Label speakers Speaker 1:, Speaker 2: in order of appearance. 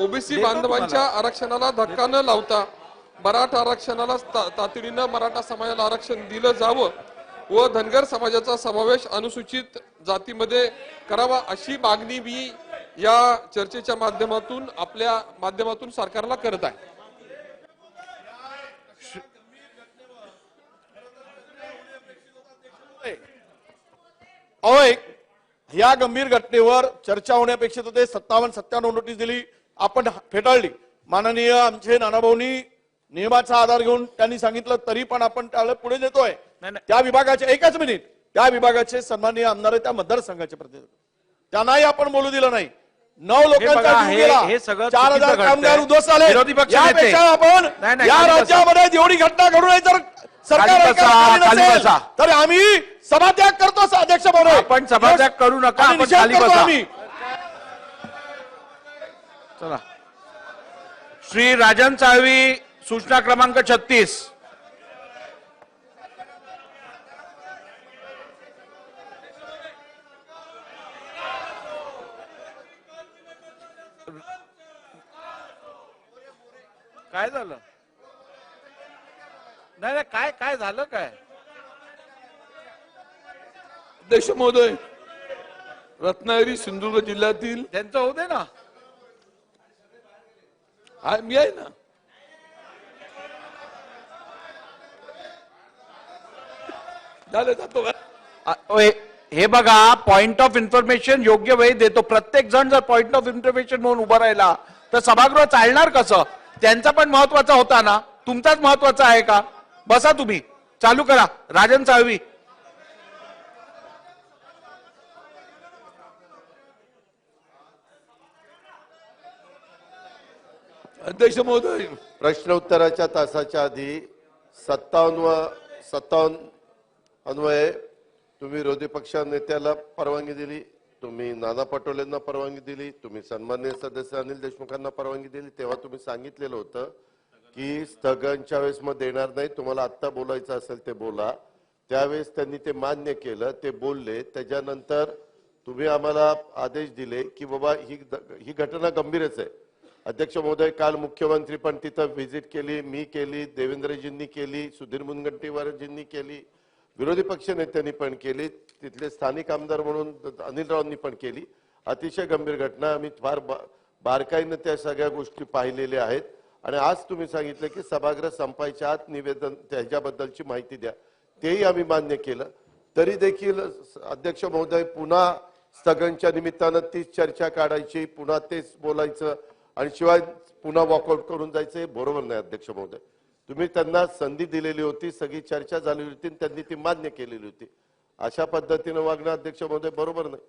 Speaker 1: OBC बांधवांच्या आरक्षणाला धक्का न लावता मराठा आरक्षणाला ता- तातडीनं मराठा समाजाला आरक्षण दिलं जावं व धनगर समाजाचा समावेश अनुसूचित जातीमध्ये करावा अशी मागणी मी या चर्चेच्या माध्यमातून आपल्या माध्यमातून सरकारला करत आहे.
Speaker 2: अहो एक या गंभीर घटनेवर चर्चा होण्यापेक्षा तर ते सत्तावन्न सत्त्याण्णव नोटीस दिली. आपण फेटाळली माननीय आमचे नानाभाऊनी नियमाचा आधार घेऊन त्यांनी सांगितलं तरी पण आपण त्याला पुढे देतोय. त्या विभागाचे एकच मिनिट त्या विभागाचे सन्माननीय आमदार त्या मतदारसंघाचे प्रतिनिधी त्यांनाही आपण बोलू दिलं नाही नऊ लोकांचा
Speaker 3: हे- सगळं
Speaker 2: चार हजार कामगार. उद्ध्वस्त झाले. यापेक्षा आपण या. राज्यामध्ये जेवढी घटना घडू नये तर सरकार. तर आम्ही सभात्याग करतो अध्यक्ष महोदय
Speaker 3: आपण सभात्याग करू नका.
Speaker 2: आम्ही.
Speaker 3: चला. श्री राजन साळवी सूचना क्रमांक छत्तीस. काय झालं? नाही नाही काय काय झालं काय?
Speaker 1: अध्यक्ष महोदय रत्नागिरी सिंधुदुर्ग जिल्ह्यातील
Speaker 3: त्यांचं होऊ दे ना.
Speaker 1: हा मी आहे ना झालं जातो का
Speaker 3: हे- हे बघा पॉइंट ऑफ इन्फॉर्मेशन योग्य वेळी देतो. प्रत्येक जण जर पॉइंट ऑफ इन्फॉर्मेशन म्हणून उभा राहिला तर सभागृह चालणार कसं? त्यांचा पण महत्त्वाचा होता ना? तुमचाच महत्त्वाचा आहे का? बसा तुम्ही. चालू करा. राजन साळवी.
Speaker 1: अध्यक्ष महोदय.
Speaker 4: प्रश्न उत्तराच्या तासाच्या आधी सत्तावन्न सत्तावन्न अन्वये तुम्ही विरोधी पक्ष नेत्याला परवानगी दिली तुम्ही नाना पटोलेंना परवानगी दिली तुम्ही सन्मान्य सदस्य अनिल देशमुखांना परवानगी दिली तेव्हा तुम्ही सांगितलेलं होतं की स्थगनच्या वेळेस मग देणार नाही तुम्हाला आत्ता बोलायचं असेल ते बोला. त्यावेळेस त्यांनी ते मान्य केलं ते बोलले त्याच्यानंतर तुम्ही आम्हाला आदेश दिले की बाबा ही ही घटना गंभीरच आहे. अध्यक्ष महोदय काल मुख्यमंत्री पण तिथं व्हिजिट केली मी केली देवेंद्रजींनी केली सुधीर मुनगंटीवारजींनी केली विरोधी पक्ष नेत्यांनी पण केली तिथले स्थानिक आमदार म्हणून अनिल रावांनी पण केली. अतिशय गंभीर घटना आम्ही फार बा- बारकाईनं त्या सगळ्या गोष्टी पाहिलेल्या आहेत. आणि आज तुम्ही सांगितलं की सभागृह संपायच्या आत निवेदन त्याच्याबद्दलची माहिती द्या. तेही आम्ही मान्य केलं. तरी देखील अध्यक्ष महोदय पुन्हा स्थगनच्या निमित्तानं तीच चर्चा काढायची पुन्हा तेच बोलायचं. आणि शिवाय पुन्हा वॉकआउट करून जायचं बरोबर नाही अध्यक्ष महोदय. तुम्ही त्यांना संधी दिलेली होती सगळी चर्चा झालेली होती आणि त्यांनी ती मान्य केलेली होती. अशा पद्धतीनं वागणं अध्यक्ष महोदय बरोबर नाही.